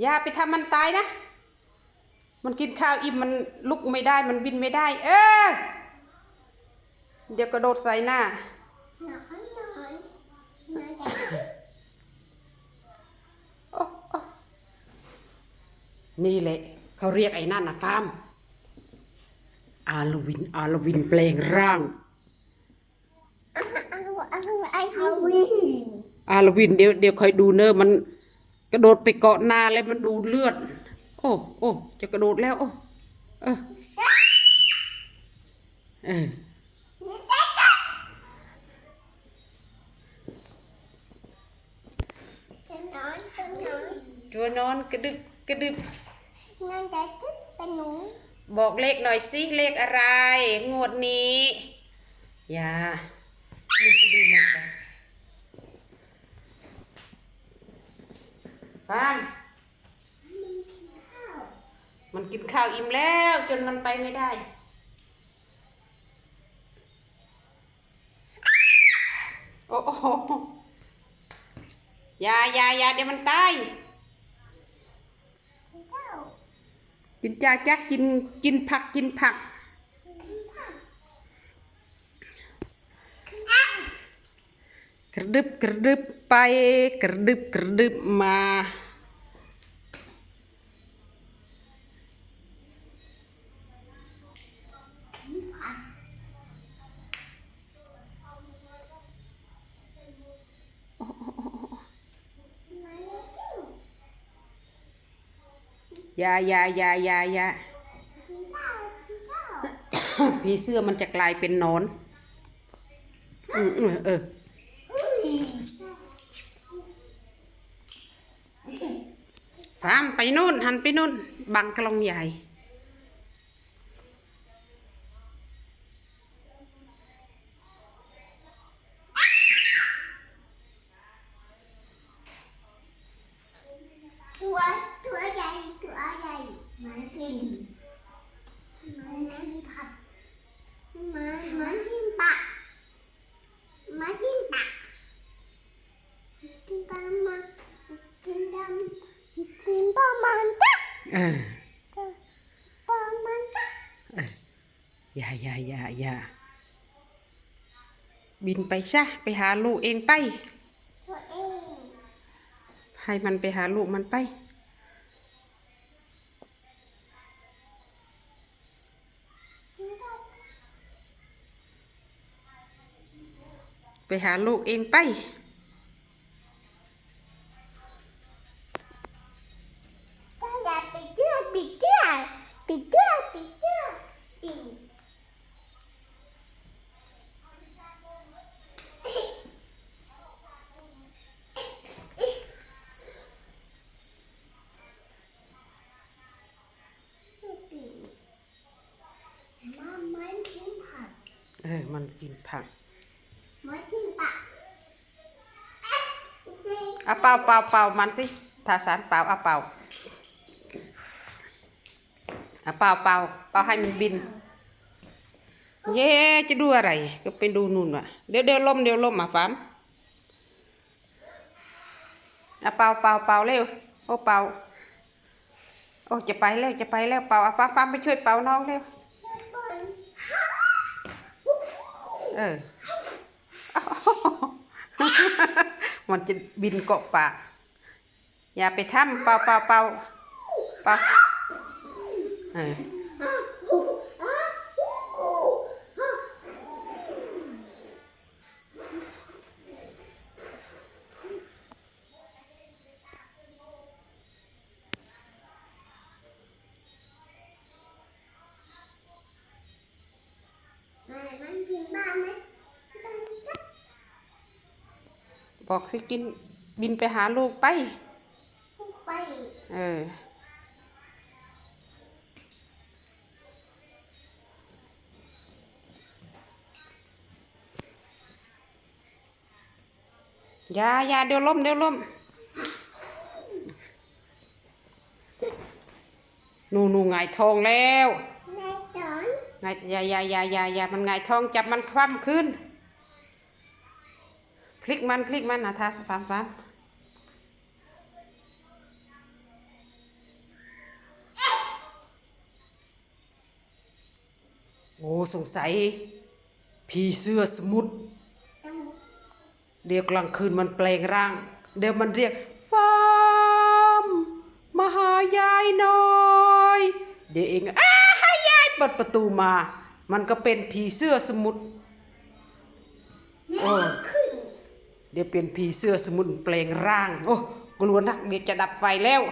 อย่าไปทำมันตายนะ มันกินข้าวอิ่มมันลุกไม่ได้มันบินไม่ได้ เออ เดี๋ยวกระโดดใส่หน้าน,น,นี่แหละ เขาเรียกไอ้นั่นนะฟาร์มอาลวินอาลวินแปลงร่างอาเอาไอ้ฮาวินอาลวินเดี๋ยวเดี๋ยวคอยดูเนอะมัน กระโดดไปเกาะนาแล้วมันดูเลือด โอ้โอ้จะกระโดดแล้ว โอ้เออเออจะนอนจะนอนตัวนอนกระดึบกระดึบนอนแต่จุดเป็นหนูบอกเลขหน่อยสิเลขอะไร งวดนี้ อย่าดูมันกัน ฟานมันกินข้าวอิ่มแล้วจนมันไปไม่ได้ โอ้โหอย่าอย่าอย่าเดี๋ยวมันตายเจ้ากินจ้าจ้ากินกินผักกินผัก กระดึบกระดึบไป กระดึบกระดึบมาเลยจิ้ว อ ยายายายายาผีเสื้อมันจะกลายเป็นนอนอืมเออเออฟามไปนู่นหันไปนู่นบังกลองใหญ่ ตัวตัวใหญ่ตัวใหญ่มากินมานั่งผัดมามาจิ้มปากมาจิ้มปากจิ้มปากมาจิ้มดำจิ้มปากมันจ้ะ เออปามันอย่าอย่าอย่าอย่าบินไปซะไปหาลูกเองไป ให้มันไปหาลูกมันไป ไปหาลูกเองไป ถ้าอยากปิดเชือกปิดเชือกปิดเชือกปิดเชือกปิด มามันกินผัก เออ มันกินผักมากินผักเอ๊ะเจ๊เอาเป่าเป่าเป่ามันสิทาสารเป่าเอาเป่าเอาเป่าเป่าเป่าให้มันบิน เย่จะดูอะไร ก็ไปดูนู่นว่ะเดี๋ยวเดี๋ยวลมเดี๋ยวลมมาฟามเอาเป่าเป่าเป่าเร็วโอ้เป่าโอ้จะไปแล้วจะไปแล้วเป่าเอาฟามฟามไปช่วยเป่าน้องเร็ว เออ มันจะบินเกาะปาก อย่าไปทำเป่าเป่าเป่าเป่าเออ มันกินบ้านไหม บอกสิกินบินไปหาลูกไป ไปเออ อย่าอย่าเดี๋ยวล้มเดี๋ยวล้มหนูหนูหงายทองแล้วนายสอนไงอย่าอย่าอย่าอย่าอย่ามันไงายท้องจับมันคว่ำขึ้นพ ลิกมันคลิกมันนะทัสฟัมฟัมโอ้สงสัยผีเสื้อสมุดเดี๋ยวกลางคืนมันแปลงร่าง เดี๋ยวมันเรียกฟามมาหายายหน่อยเดี๋ยวเองอ้าหายายเปิดประตูมา มันก็เป็นผีเสื้อสมุดโอ้ เดี๋ยวเป็นผีเสื้อสมุนเปลงร่าง โอ้กลัวนักเดี๋ยวจะดับไฟแล้ว